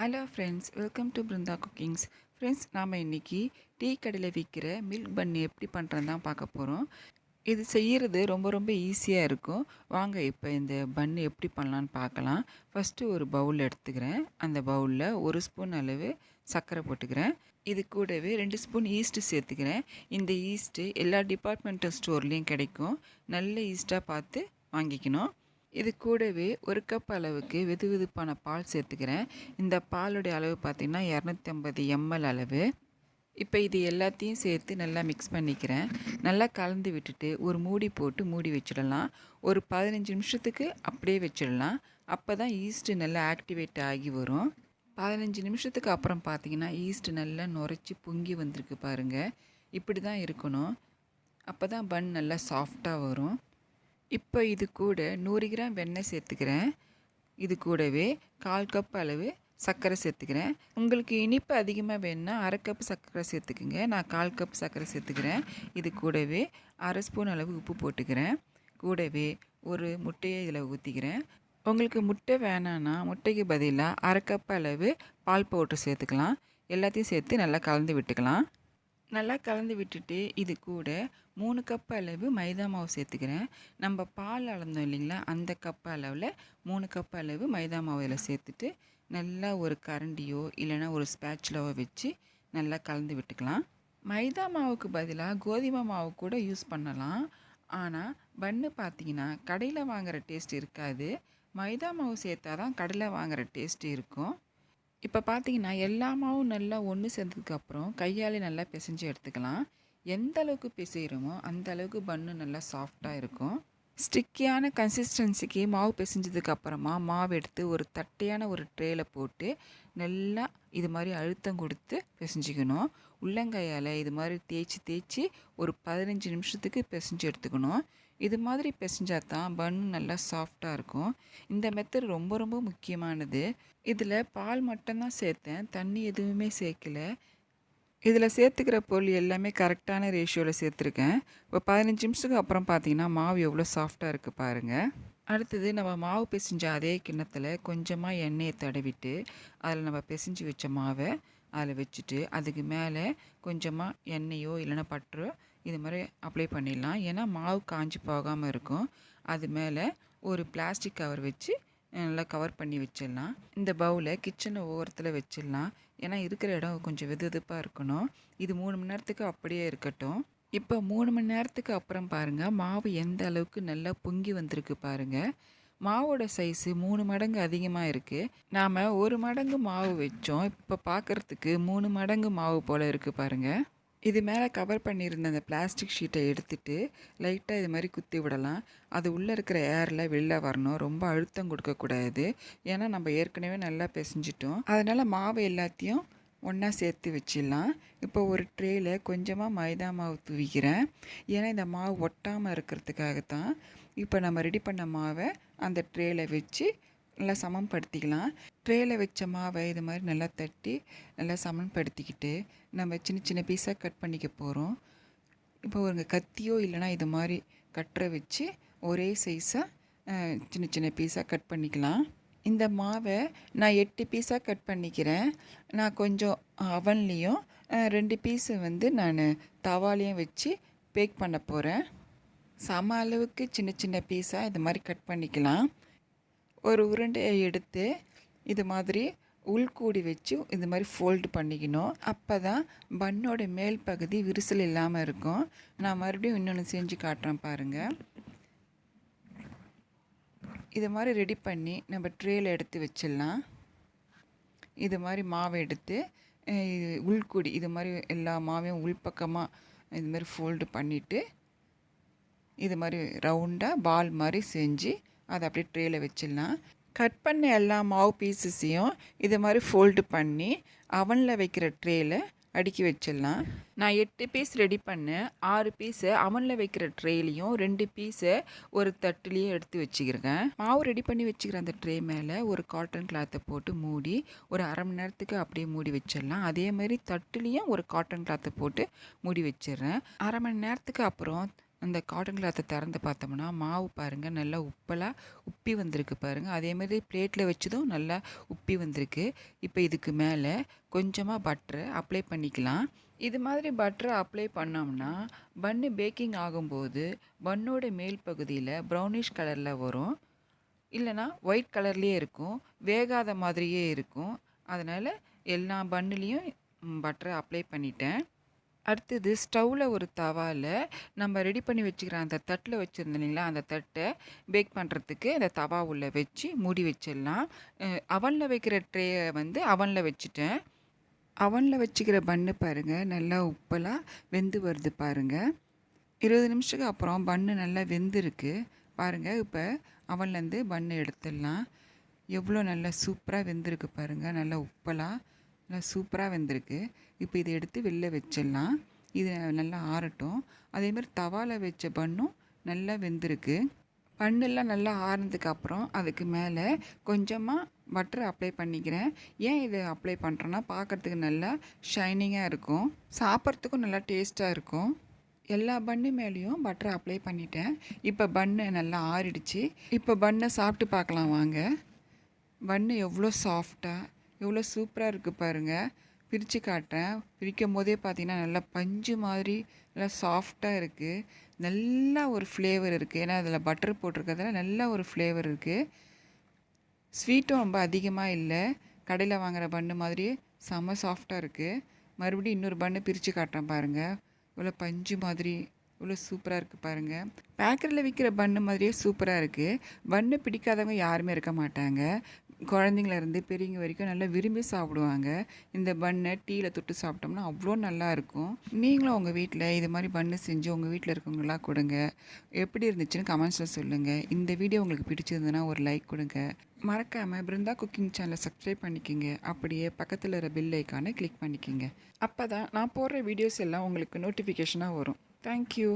Hello friends welcome to Brinda cookings friends நாம் இன்றைக்கி tea கடையில் விற்கிற மில்க் பன் எப்படி பண்ணுறதுன்னு தான் பார்க்க போகிறோம் இது செய்கிறது ரொம்ப ரொம்ப ஈஸியாக இருக்கும். வாங்க இப்போ இந்த பன் எப்படி பண்ணலான்னு பார்க்கலாம். ஃபஸ்ட்டு ஒரு பவுல் எடுத்துக்கிறேன். அந்த பவுலில் ஒரு ஸ்பூன் அளவு சர்க்கரை போட்டுக்கிறேன். இது கூடவே ரெண்டு ஸ்பூன் ஈஸ்ட்டு சேர்த்துக்கிறேன். இந்த ஈஸ்ட்டு எல்லா டிபார்ட்மெண்டல் ஸ்டோர்லேயும் கிடைக்கும். நல்ல ஈஸ்ட்டாக பார்த்து வாங்கிக்கணும். இது கூடவே ஒரு கப் அளவுக்கு வெது வெதுப்பான பால் சேர்த்துக்கிறேன். இந்த பாலுடைய அளவு பார்த்திங்கன்னா இரநூத்தி ஐம்பது எம்எல் அளவு. இப்போ இது எல்லாத்தையும் சேர்த்து நல்லா மிக்ஸ் பண்ணிக்கிறேன். நல்லா கலந்து விட்டுட்டு ஒரு மூடி போட்டு மூடி வச்சிடலாம். ஒரு பதினஞ்சு நிமிஷத்துக்கு அப்படியே வச்சிடலாம். அப்போ தான் ஈஸ்ட்டு நல்லா ஆக்டிவேட் ஆகி வரும். பதினஞ்சு நிமிஷத்துக்கு அப்புறம் பார்த்தீங்கன்னா ஈஸ்ட்டு நல்லா நுரைச்சி பொங்கி வந்திருக்கு பாருங்கள் இப்படி தான் இருக்கணும். அப்போ தான் பன் நல்லா சாஃப்டாக வரும். இப்போ இது கூட நூறு கிராம் வெண்ணெய் சேர்த்துக்கிறேன். இது கூடவே கால் கப் அளவு சர்க்கரை சேர்த்துக்கிறேன். உங்களுக்கு இனிப்பு அதிகமாக வேணும்னா அரை கப் சர்க்கரை சேர்த்துக்குங்க. நான் கால் கப் சர்க்கரை சேர்த்துக்கிறேன். இது கூடவே அரை ஸ்பூன் அளவு உப்பு போட்டுக்கிறேன். கூடவே ஒரு முட்டையை இதில் ஊற்றிக்கிறேன் உங்களுக்கு முட்டை வேணான்னா முட்டைக்கு பதிலாக அரை கப் அளவு பால் பவுட்ரு சேர்த்துக்கலாம். எல்லாத்தையும் சேர்த்து நல்லா கலந்து விட்டுக்கலாம். நல்லா கலந்து விட்டுட்டு இது கூட மூணு கப் அளவு மைதா மாவு சேர்த்துக்கிறேன். நம்ம பால் அளந்தோம் இல்லைங்களா? அந்த கப் அளவில் மூணு கப் அளவு மைதா மாவு இதில் சேர்த்துட்டு நல்லா ஒரு கரண்டியோ இல்லைன்னா ஒரு ஸ்பேச்சுலாவோ வச்சு நல்லா கலந்து விட்டுக்கலாம். மைதா மாவுக்கு பதிலாக கோதுமை மாவு கூட யூஸ் பண்ணலாம். ஆனால் பன்னு பார்த்தீங்கன்னா கடையில் வாங்குகிற டேஸ்ட் இருக்காது. மைதா மாவு சேர்த்தா தான் கடையில் வாங்குகிற டேஸ்ட் இருக்கும். இப்போ பார்த்தீங்கன்னா எல்லா மாவும் நல்லா ஒன்று சேர்ந்ததுக்கப்புறம் கையாலே நல்லா பிசைஞ்சு எடுத்துக்கலாம். எந்த அளவுக்கு பிசைகிறோமோ அந்த அளவுக்கு பன்னு நல்லா சாஃப்டாக இருக்கும். ஸ்டிக்கியான கன்சிஸ்டன்சிக்கு மாவு பிசைஞ்சதுக்கு அப்புறமா மாவு எடுத்து ஒரு தட்டையான ஒரு ட்ரேயில் போட்டு நல்லா இது மாதிரி அழுத்தம் கொடுத்து பிசைஞ்சிக்கணும். உள்ளங்கையால் இது மாதிரி தேய்ச்சி தேய்ச்சி ஒரு பதினஞ்சு நிமிஷத்துக்கு பிசைஞ்சு எடுத்துக்கணும். இது மாதிரி பிசைஞ்சா தான் பன் நல்லா சாஃப்டாக இருக்கும். இந்த மெத்தட் ரொம்ப ரொம்ப முக்கியமானது. இதில் பால் மட்டும்தான் சேர்த்தேன். தண்ணி எதுவுமே சேர்க்கல. இதில் சேர்த்துக்கிற பொருள் எல்லாமே கரெக்டான ரேஷியோவில் சேர்த்துருக்கேன். இப்போ பதினஞ்சு நிமிஷத்துக்கு அப்புறம் பார்த்தீங்கன்னா மாவு எவ்வளோ சாஃப்டாக இருக்குது பாருங்கள் அடுத்தது நம்ம மாவு பிசைஞ்ச அதே கிண்ணத்தில் கொஞ்சமாக எண்ணெயை தடவிட்டு அதில் நம்ம பிசைஞ்சு வச்ச மாவை அதில் வச்சுட்டு அதுக்கு மேலே கொஞ்சமாக எண்ணெயோ இல்லைன்னா பட்டரோ இது மாதிரி அப்ளை பண்ணிடலாம். ஏன்னா மாவு காஞ்சி போகாமல் இருக்கும். அது மேலே ஒரு பிளாஸ்டிக் கவர் வச்சு நல்லா கவர் பண்ணி வச்சிடலாம். இந்த பவுலை கிச்சனை ஓரத்தில் வச்சிடலாம். ஏன்னா இருக்கிற இடம் கொஞ்சம் வெது வெதுப்பாக இருக்கணும். இது மூணு மணி நேரத்துக்கு அப்படியே இருக்கட்டும். இப்போ மூணு மணி நேரத்துக்கு அப்புறம் பாருங்கள் மாவு எந்த அளவுக்கு நல்லா பொங்கி வந்திருக்கு பாருங்கள் மாவோட சைஸு மூணு மடங்கு அதிகமாக இருக்குது நாம் ஒரு மடங்கு மாவு வச்சோம். இப்போ பார்க்குறதுக்கு மூணு மடங்கு மாவு போல் இருக்குது பாருங்கள் இது மேலே கவர் பண்ணியிருந்த அந்த பிளாஸ்டிக் ஷீட்டை எடுத்துட்டு லைட்டாக இது மாதிரி குத்தி விடலாம். அது உள்ளே இருக்கிற ஏரில் வெளில வரணும். ரொம்ப அழுத்தம் கொடுக்கக்கூடாது. ஏன்னா நம்ம ஏற்கனவே நல்லா பிசைஞ்சிட்டோம். அதனால் மாவு எல்லாத்தையும் ஒன்றா சேர்த்து வச்சிடலாம். இப்போ ஒரு ட்ரேயில் கொஞ்சமாக மைதா மாவு தூவிக்கிறேன். ஏன்னா இந்த மாவு ஒட்டாமல் இருக்கிறதுக்காக தான் இப்போ நம்ம ரெடி பண்ண மாவை அந்த ட்ரேயில் வச்சு நல்லா சமன்படுத்திக்கலாம். ட்ரேயில் வச்ச மாவை இது மாதிரி நல்லா தட்டி நல்லா சமன்படுத்திக்கிட்டு நம்ம சின்ன சின்ன பீஸாக கட் பண்ணிக்க போகிறோம் இப்போ ஒரு கத்தியோ இல்லைனா இது மாதிரி கட்டுற வச்சு ஒரே சைஸாக சின்ன சின்ன பீஸாக கட் பண்ணிக்கலாம். இந்த மாவை நான் எட்டு பீஸாக கட் பண்ணிக்கிறேன். நான் கொஞ்சம் அவன்லேயும் ரெண்டு பீஸு வந்து நான் தவாலையும் வச்சு பேக் பண்ண போகிறேன் சம அளவுக்கு சின்ன சின்ன பீஸாக இது மாதிரி கட் பண்ணிக்கலாம். ஒரு உருண்டையை எடுத்து இது மாதிரி உள்கூடி வச்சு இது மாதிரி ஃபோல்டு பண்ணிக்கணும். அப்போ தான் பன்னோட மேல் பகுதி விரிசல் இல்லாமல் இருக்கும். நான் மறுபடியும் இன்னொன்று செஞ்சு காட்டுறேன் பாருங்கள் இது மாதிரி ரெடி பண்ணி நம்ம ட்ரேயில் எடுத்து வச்சிடலாம். இது மாதிரி மாவை எடுத்து உள்கூடி இது மாதிரி எல்லா மாவையும் உள்பக்கமாக இது மாதிரி ஃபோல்டு பண்ணிவிட்டு இது மாதிரி ரவுண்டாக பால் மாதிரி செஞ்சு அதை அப்படியே ட்ரேயில் வச்சிடலாம். கட் பண்ண எல்லா மாவு பீசஸையும் இது மாதிரி ஃபோல்டு பண்ணி அவனில் வைக்கிற ட்ரேயில் அடுக்கி வச்சிடலாம். நான் எட்டு பீஸ் ரெடி பண்ணேன். ஆறு பீஸை அவனில் வைக்கிற ட்ரேலையும் ரெண்டு பீஸை ஒரு தட்டுலேயும் எடுத்து வச்சுக்கிறேன். மாவு ரெடி பண்ணி வச்சுக்கிற அந்த ட்ரே மேலே ஒரு காட்டன் கிளாத்தை போட்டு மூடி ஒரு அரை மணி நேரத்துக்கு அப்படியே மூடி வச்சிடலாம். அதே மாதிரி தட்டுலேயும் ஒரு காட்டன் கிளாத்தை போட்டு மூடி வச்சிடுறேன். அரை மணி நேரத்துக்கு அப்புறம் அந்த காட்டன் கிளாத்தை திறந்து பார்த்தோம்னா மாவு பாருங்கள் நல்லா உப்பலாக உப்பி வந்திருக்கு பாருங்கள் அதேமாதிரி பிளேட்டில் வச்சதும் நல்லா உப்பி வந்திருக்கு. இப்போ இதுக்கு மேலே கொஞ்சமாக பட்டரை அப்ளை பண்ணிக்கலாம். இது மாதிரி பட்டரை அப்ளை பண்ணோம்னா பன்னு பேக்கிங் ஆகும்போது பன்னோட மேல் பகுதியில் ப்ரௌனிஷ் கலரில் வரும். இல்லைனா ஒயிட் கலர்லேயே இருக்கும். வேகாத மாதிரியே இருக்கும். அதனால் எல்லா பன்னுலேயும் பட்டரை அப்ளை பண்ணிட்டேன். அடுத்தது ஸ்டவ்வில் ஒரு தவாவில் நம்ம ரெடி பண்ணி வச்சுக்கிற அந்த தட்டில் வச்சுருந்தோம் இல்லைங்களா? அந்த தட்டை பேக் பண்ணுறதுக்கு அந்த தவா உள்ளே வச்சு மூடி வச்சிடலாம். அவனில் வைக்கிற ட்ரேயை வந்து அவனில் வச்சுட்டேன். அவனில் வச்சுக்கிற பன்னு பாருங்கள் நல்லா உப்பெல்லாம் வெந்து வருது பாருங்கள் இருபது நிமிஷத்துக்கு அப்புறம் பன்னு நல்லா வெந்திருக்கு. பாருங்கள் இப்போ அவன்லேருந்து பன்னு எடுத்துடலாம். எவ்வளோ நல்லா சூப்பராக வெந்திருக்கு பாருங்கள் நல்லா உப்பெல்லாம் நல்லா சூப்பராக வெந்திருக்கு. இப்போ இதை எடுத்து வெளில வச்சிடலாம். இது நல்லா ஆறட்டும். அதேமாதிரி தவாவில் வச்ச பண்ணும் நல்லா வெந்திருக்கு. பண்ணெல்லாம் நல்லா ஆறுனதுக்கு அப்புறம் அதுக்கு மேலே கொஞ்சமாக பட்டர் அப்ளை பண்ணிக்கிறேன். ஏன் இதை அப்ளை பண்ணுறேன்னா பார்க்குறதுக்கு நல்லா ஷைனிங்காக இருக்கும். சாப்பிட்றதுக்கும் நல்லா டேஸ்ட்டாக இருக்கும். எல்லா பன்னு மேலேயும் பட்டர் அப்ளை பண்ணிட்டேன். இப்போ பன்னு நல்லா ஆறிடுச்சு. இப்போ பன்னை சாப்பிட்டு பார்க்கலாம் வாங்க. பன்னு எவ்வளோ சாஃப்டாக எவ்வளோ சூப்பராக இருக்குது பாருங்கள் பிரித்து காட்டுறேன். பிரிக்கும் போதே பார்த்தீங்கன்னா நல்லா பஞ்சு மாதிரி நல்லா சாஃப்டாக இருக்குது நல்லா ஒரு ஃப்ளேவர் இருக்குது ஏன்னா அதில் பட்டர் போட்டிருக்கிறதுல நல்லா ஒரு ஃப்ளேவர் இருக்குது ஸ்வீட்டும் ரொம்ப அதிகமாக இல்லை. கடையில் வாங்குகிற பன்னு மாதிரி செம்ம சாஃப்டாக இருக்குது மறுபடியும் இன்னொரு பன்னு பிரித்து காட்டுறேன் பாருங்கள் இவ்வளோ பஞ்சு மாதிரி இவ்வளோ சூப்பராக இருக்குது பாருங்கள் பேக்கரியில் விற்கிற பன்னு மாதிரியே சூப்பராக இருக்குது பன்னு பிடிக்காதவங்க யாருமே இருக்க மாட்டாங்க. குழந்தைங்களேருந்து பெரியவங்க வரைக்கும் நல்லா விரும்பி சாப்பிடுவாங்க. இந்த பன்னை டீயில் தொட்டு சாப்பிட்டோம்னா அவ்வளோ நல்லா இருக்கும். நீங்களும் உங்கள் வீட்டில் இது மாதிரி பன்னு செஞ்சு உங்கள் வீட்டில் இருக்கவங்களாம் கொடுங்க. எப்படி இருந்துச்சுன்னு கமெண்ட்ஸில் சொல்லுங்கள் இந்த வீடியோ உங்களுக்கு பிடிச்சிருந்ததுன்னா ஒரு லைக் கொடுங்க. மறக்காமல் பிருந்தா குக்கிங் சேனலை சப்ஸ்கிரைப் பண்ணிக்கோங்க. அப்படியே பக்கத்தில் இருக்கிற பில் ஐக்கானை கிளிக் பண்ணிக்கோங்க. அப்போ தான் நான் போடுற வீடியோஸ் எல்லாம் உங்களுக்கு நோட்டிஃபிகேஷனாக வரும். தேங்க்யூ